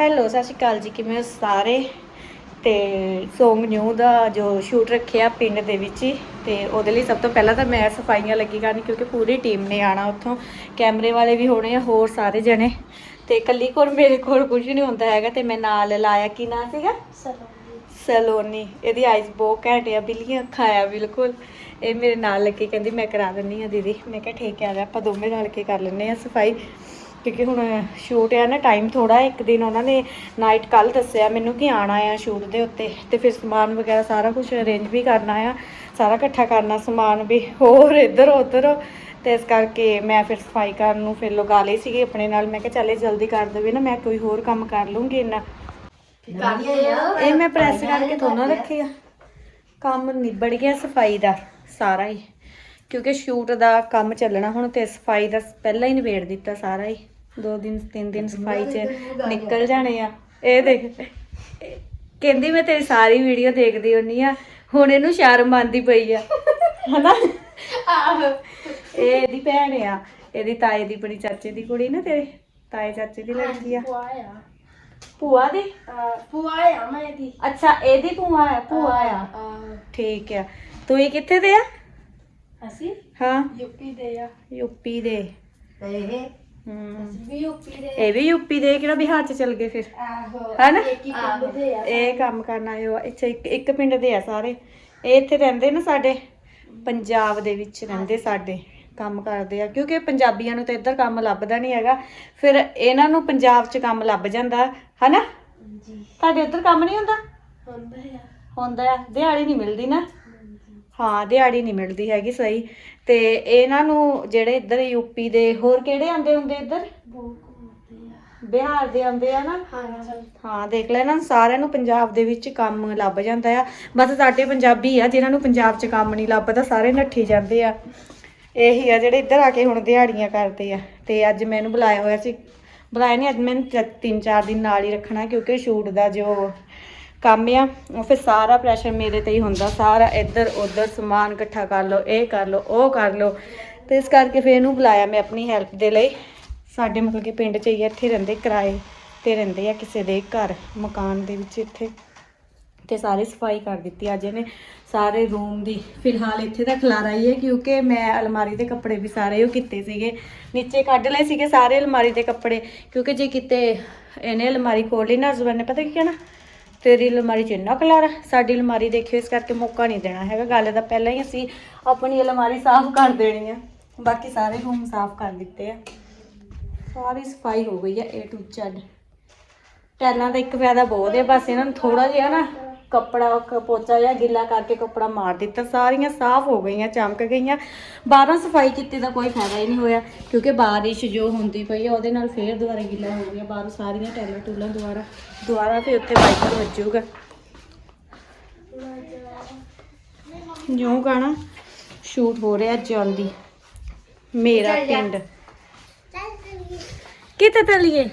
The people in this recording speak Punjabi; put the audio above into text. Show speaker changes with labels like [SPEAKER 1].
[SPEAKER 1] ਹੈਲੋ ਸਤਿ ਸ਼੍ਰੀ ਅਕਾਲ ਜੀ, ਕਿਵੇਂ ਹੋ ਸਾਰੇ? ਤੇ ਸੌਂਗ ਨਿਊ ਦਾ ਜੋ ਸ਼ੂਟ ਰੱਖਿਆ ਪਿੰਡ ਦੇ ਵਿੱਚ ਹੀ, ਤੇ ਉਹਦੇ ਲਈ ਸਭ ਤੋਂ ਪਹਿਲਾਂ ਤਾਂ ਮੈਂ ਸਫਾਈਆਂ ਲੱਗੀ ਕਰਨੀ, ਕਿਉਂਕਿ ਪੂਰੀ ਟੀਮ ਨੇ ਆਣਾ ਉੱਥੋਂ। ਕੈਮਰੇ ਵਾਲੇ ਵੀ ਹੋਣੇ ਆ, ਹੋਰ ਸਾਰੇ ਜਣੇ। ਤੇ ਕੱਲੀ ਕੋਲ ਮੇਰੇ ਕੋਲ ਕੁਝ ਨਹੀਂ ਹੁੰਦਾ ਹੈਗਾ, ਤੇ ਮੈਂ ਨਾਲ ਲਾਇਆ ਕੀ ਨਾਂ ਸੀਗਾ? ਸਲੋਨੀ। ਇਹਦੀ ਆਈਜ਼ ਬਹੁਤ ਘੈਂਟ ਆ, ਬਿੱਲੀਆਂ ਅੱਖਾਂ ਆ, ਬਿਲਕੁਲ। ਇਹ ਮੇਰੇ ਨਾਲ ਲੱਗੀ, ਕਹਿੰਦੀ ਮੈਂ ਕਰਾ ਦਿੰਨੀ ਆ ਦੀਦੀ। ਮੈਂ ਕਿਹਾ ਠੀਕ ਆ ਆਪਾਂ ਦੋਵੇਂ ਰਲ ਕੇ ਕਰ ਲੈਂਦੇ ਆ ਸਫ਼ਾਈ। ਕਿਉਂਕਿ ਹੁਣ ਸ਼ੂਟ ਆ ਨਾ ਟਾਈਮ ਥੋੜਾ ਇੱਕ ਦਿਨ ਉਹਨਾਂ ਨੇ ਨਾਈਟ ਕੱਲ ਦੱਸਿਆ ਮੈਨੂੰ ਕਿ ਆਣਾ ਆ ਸ਼ੂਟ ਦੇ ਉੱਤੇ ਤੇ ਫਿਰ ਸਮਾਨ ਵਗੈਰਾ ਸਾਰਾ ਕੁਝ ਅਰੇਂਜ ਵੀ ਕਰਨਾ ਆ ਸਾਰਾ ਇਕੱਠਾ ਕਰਨਾ ਸਮਾਨ ਵੀ ਹੋਰ ਇੱਧਰ ਉੱਧਰ। ਤੇ ਇਸ ਕਰਕੇ ਮੈਂ ਫਿਰ ਸਫ਼ਾਈ ਕਰਨ ਨੂੰ ਫਿਰ ਲਗਾ ਲਈ ਸੀਗੀ ਆਪਣੇ ਨਾਲ ਮੈਂ ਕਿਹਾ ਚੱਲੇ ਜਲਦੀ ਕਰ ਦੇਵੇ ਨਾ ਮੈਂ ਕੋਈ ਹੋਰ ਕੰਮ ਕਰ ਲੂੰਗੀ ਇੰਨਾ। ਇਹ? ਮੈਂ ਪ੍ਰੈਸ ਕਰਕੇ ਰੱਖੀ ਆ ਕੰਮ ਨਿਬੜ ਗਿਆ ਸਫ਼ਾਈ ਦਾ ਸਾਰਾ ਹੀ। ਕਿਉਂਕਿ ਸ਼ੂਟ ਦਾ ਕੰਮ ਚੱਲਣਾ ਹੁਣ ਤੇ ਸਫ਼ਾਈ ਦਾ ਪਹਿਲਾਂ ਹੀ ਨਿਬੇੜ ਦਿੱਤਾ ਸਾਰਾ ਹੀ। ਦੋ ਦਿਨ ਤਿੰਨ ਦਿਨ ਸਫ਼ਾਈ 'ਚ ਨਿਕਲ ਜਾਣੇ ਆ। ਇਹ ਦੇਖ ਕਹਿੰਦੀ ਮੈਂ ਤੇਰੀ ਸਾਰੀ ਵੀਡੀਓ ਦੇਖਦੀ ਹੁੰਨੀ ਆ। ਹੁਣ ਇਹਨੂੰ ਸ਼ਰਮ ਆਂਦੀ ਪਈ ਆ। ਹਨਾ? ਇਹ ਇਹਦੀ ਭੈਣ ਆ। ਇਹਦੀ ਤਾਏ ਦੀ ਬੜੀ ਚਾਚੇ ਦੀ ਕੁੜੀ ਨਾ ਤੇਰੇ। ਤਾਏ ਚਾਚੇ ਦੀ ਲੜਕੀ ਆ। ਭੂਆ ਦੀ? ਅੱਛਾ ਇਹਦੀ ਭੂਆ ਆ ਭੂਆ ਆ। ਠੀਕ ਆ। ਤੂੰ ਇਹ ਕਿੱਥੇ ਦੇ ਆ?
[SPEAKER 2] ਅਸੀਂ
[SPEAKER 1] ਹਾਂ।
[SPEAKER 2] ਯੂਪੀ ਦੇ ਆ।
[SPEAKER 1] ਯੂਪੀ ਦੇ।
[SPEAKER 2] ਇਹ?
[SPEAKER 1] ਹਮ
[SPEAKER 2] ਵੀ ਯੂਪੀ ਦੇ।
[SPEAKER 1] ਇਹ ਵੀ ਯੂਪੀ ਦੇ ਕਿਹੜਾ ਬਿਹਾਰ ਚ ਚਲ ਗਏ ਫਿਰ?
[SPEAKER 2] ਆਹੋ
[SPEAKER 1] ਹੈਨਾ?
[SPEAKER 2] ਇੱਕ ਹੀ ਪਿੰਡ ਦੇ ਆ
[SPEAKER 1] ਇਹ ਕੰਮ ਕਰਨ ਆਏ ਹੋ। ਇੱਥੇ ਇੱਕ ਇੱਕ ਪਿੰਡ ਦੇ ਆ ਸਾਰੇ। ਇਹ ਇੱਥੇ ਰਹਿੰਦੇ ਨਾ ਸਾਡੇ? ਪੰਜਾਬ ਦੇ ਵਿੱਚ ਰਹਿੰਦੇ ਸਾਡੇ। ਕੰਮ ਕਰਦੇ ਆ। ਕਿਉਂਕਿ ਪੰਜਾਬੀਆਂ ਨੂੰ ਤਾਂ ਇੱਧਰ ਕੰਮ ਲੱਭਦਾ ਨਹੀਂ ਹੈਗਾ। ਫਿਰ ਇਹਨਾਂ ਨੂੰ ਪੰਜਾਬ 'ਚ ਕੰਮ ਲੱਭ ਜਾਂਦਾ। ਹਨਾ
[SPEAKER 2] ਜੀ
[SPEAKER 1] ਤੁਹਾਡੇ ਉੱਧਰ ਕੰਮ ਨਹੀਂ ਹੁੰਦਾ?
[SPEAKER 2] ਹੁੰਦਾ ਆ।
[SPEAKER 1] ਹੁੰਦਾ ਆ। ਦਿਹਾੜੀ ਨਹੀਂ ਮਿਲਦੀ ਨਾ। ਹਾਂ, ਦਿਹਾੜੀ ਨਹੀਂ ਮਿਲਦੀ ਹੈਗੀ ਸਹੀ। ਤੇ ਇਹਨਾਂ ਨੂੰ ਜਿਹੜੇ ਇੱਧਰ ਯੂਪੀ ਦੇ, ਹੋਰ ਕਿਹੜੇ ਆਂਦੇ ਹੁੰਦੇ ਇੱਧਰ? ਬਿਹਾਰ ਦੇ ਆਂਦੇ ਆ ਨਾ? ਹਾਂ, ਦੇਖ ਲੈ ਨਾ, ਸਾਰਿਆਂ ਨੂੰ ਪੰਜਾਬ ਦੇ ਵਿੱਚ ਕੰਮ ਲੱਭ ਜਾਂਦਾ ਆ। ਬਸ ਸਾਡੇ ਪੰਜਾਬੀ ਆ, ਜਿਨ੍ਹਾਂ ਨੂੰ ਪੰਜਾਬ 'ਚ ਕੰਮ ਨਹੀਂ ਲੱਭਦਾ, ਸਾਰੇ ਨੱਠੀ ਜਾਂਦੇ ਆ। ਇਹੀ ਆ ਜਿਹੜੇ ਇੱਧਰ ਆ ਕੇ ਹੁਣ ਦਿਹਾੜੀਆਂ ਕਰਦੇ ਆ। ਤੇ ਅੱਜ ਮੈਨੂੰ ਬੁਲਾਇਆ ਹੋਇਆ ਸੀ। ਬੁਲਾਇਆ ਨਹੀਂ ਅੱਜ ਮੈਨੂੰ ਤਿੰਨ ਚਾਰ ਦਿਨ ਨਾਲ ਹੀ ਰੱਖਣਾ, ਕਿਉਂਕਿ ਸ਼ੂਟ ਦਾ ਜੋ ਕੰਮ ਆ ਉਹ ਫਿਰ ਸਾਰਾ ਪ੍ਰੈਸ਼ਰ ਮੇਰੇ ਤੇ ਹੀ ਹੁੰਦਾ ਸਾਰਾ ਇੱਧਰ ਉੱਧਰ ਸਮਾਨ ਇਕੱਠਾ ਕਰ ਲਓ ਇਹ ਕਰ ਲਓ ਉਹ ਕਰ ਲਓ। ਤੇ ਇਸ ਕਰਕੇ ਫਿਰ ਇਹਨੂੰ ਬੁਲਾਇਆ ਮੈਂ ਆਪਣੀ ਹੈਲਪ ਦੇ ਲਈ। ਸਾਡੇ ਮਤਲਬ ਕਿ ਪਿੰਡ 'ਚ ਹੀ ਆ, ਇੱਥੇ ਰਹਿੰਦੇ ਕਿਰਾਏ ਤੇ ਰਹਿੰਦੇ ਆ ਕਿਸੇ ਦੇ ਘਰ ਮਕਾਨ ਦੇ ਵਿੱਚ ਇੱਥੇ। ਤੇ ਸਾਰੀ ਸਫ਼ਾਈ ਕਰ ਦਿੱਤੀ ਅੱਜ ਇਹਨੇ ਸਾਰੇ ਰੂਮ ਦੀ। ਫਿਲਹਾਲ ਇੱਥੇ ਤਾਂ ਖਲਾਰਾ ਹੀ ਹੈ ਕਿਉਂਕਿ ਮੈਂ ਅਲਮਾਰੀ ਦੇ ਕੱਪੜੇ ਵੀ ਸਾਰੇ ਉਹ ਕੀਤੇ ਸੀਗੇ। ਨੀਚੇ ਕੱਢ ਲਏ ਸੀਗੇ ਸਾਰੇ ਅਲਮਾਰੀ ਦੇ ਕੱਪੜੇ ਕਿਉਂਕਿ ਜੇ ਕਿਤੇ ਇਹਨੇ ਅਲਮਾਰੀ ਖੋਲ ਲਈ ਨਾ ਹਸਬੰਦ ਨੇ ਪਤਾ ਕੀ ਕਹਿਣਾ? ਤੇਰੀ ਅਲਮਾਰੀ 'ਚ ਇੰਨਾ ਖਲਾਰਾ ਸਾਡੀ ਅਲਮਾਰੀ ਦੇਖਿਓ, ਇਸ ਕਰਕੇ ਮੌਕਾ ਨਹੀਂ ਦੇਣਾ ਹੈਗਾ। ਗੱਲ ਦਾ ਪਹਿਲਾਂ ਹੀ ਅਸੀਂ ਆਪਣੀ ਅਲਮਾਰੀ ਸਾਫ਼ ਕਰ ਦੇਣੀ ਆ। ਬਾਕੀ ਸਾਰੇ ਰੂਮ ਸਾਫ਼ ਕਰ ਦਿੱਤੇ ਆ। ਸਾਰੀ ਸਫ਼ਾਈ ਹੋ ਗਈ ਆ, A to Z ਟੈਲਾਂ ਦਾ ਇੱਕ ਫਾਇਦਾ ਬਹੁਤ ਹੈ ਬਸ ਇਹਨਾਂ ਨੂੰ ਥੋੜਾ ਜਿਹਾ ਨਾ ਕੱਪੜਾ ਕ- ਪੋਚਾ ਜਿਹਾ ਗਿੱਲਾ ਕਰਕੇ ਕੱਪੜਾ ਮਾਰ ਦਿੱਤਾ। ਸਾਰੀਆਂ ਸਾਫ਼ ਹੋ ਗਈਆਂ ਚਮਕ ਗਈਆਂ। ਬਾਹਰੋਂ ਸਫ਼ਾਈ ਕੀਤੀ ਦਾ ਕੋਈ ਫਾਇਦਾ ਹੀ ਨਹੀਂ ਹੋਇਆ ਕਿਉਂਕਿ ਬਾਰਿਸ਼ ਜੋ ਹੁੰਦੀ ਪਈ ਹੈ ਉਹਦੇ ਨਾਲ ਫੇਰ ਦੁਬਾਰਾ ਗਿੱਲਾ ਹੋ ਗਿਆ। ਬਾਹਰੋਂ ਸਾਰੀਆਂ ਟੈਲਾਂ ਟੂਲਾਂ ਦੁਬਾਰਾ ਦੁਬਾਰਾ ਫੇਰ ਉੱਥੇ ਵਾਈਪਰ ਵੱਜੂਗਾ ਜਿਉਂ ਗਾਣਾ ਸ਼ੂਟ ਹੋ ਰਿਹਾ ਜਲਦੀ। ਮੇਰਾ ਪਿੰਡ। ਕਿੱਥੇ ਤਲੀਏ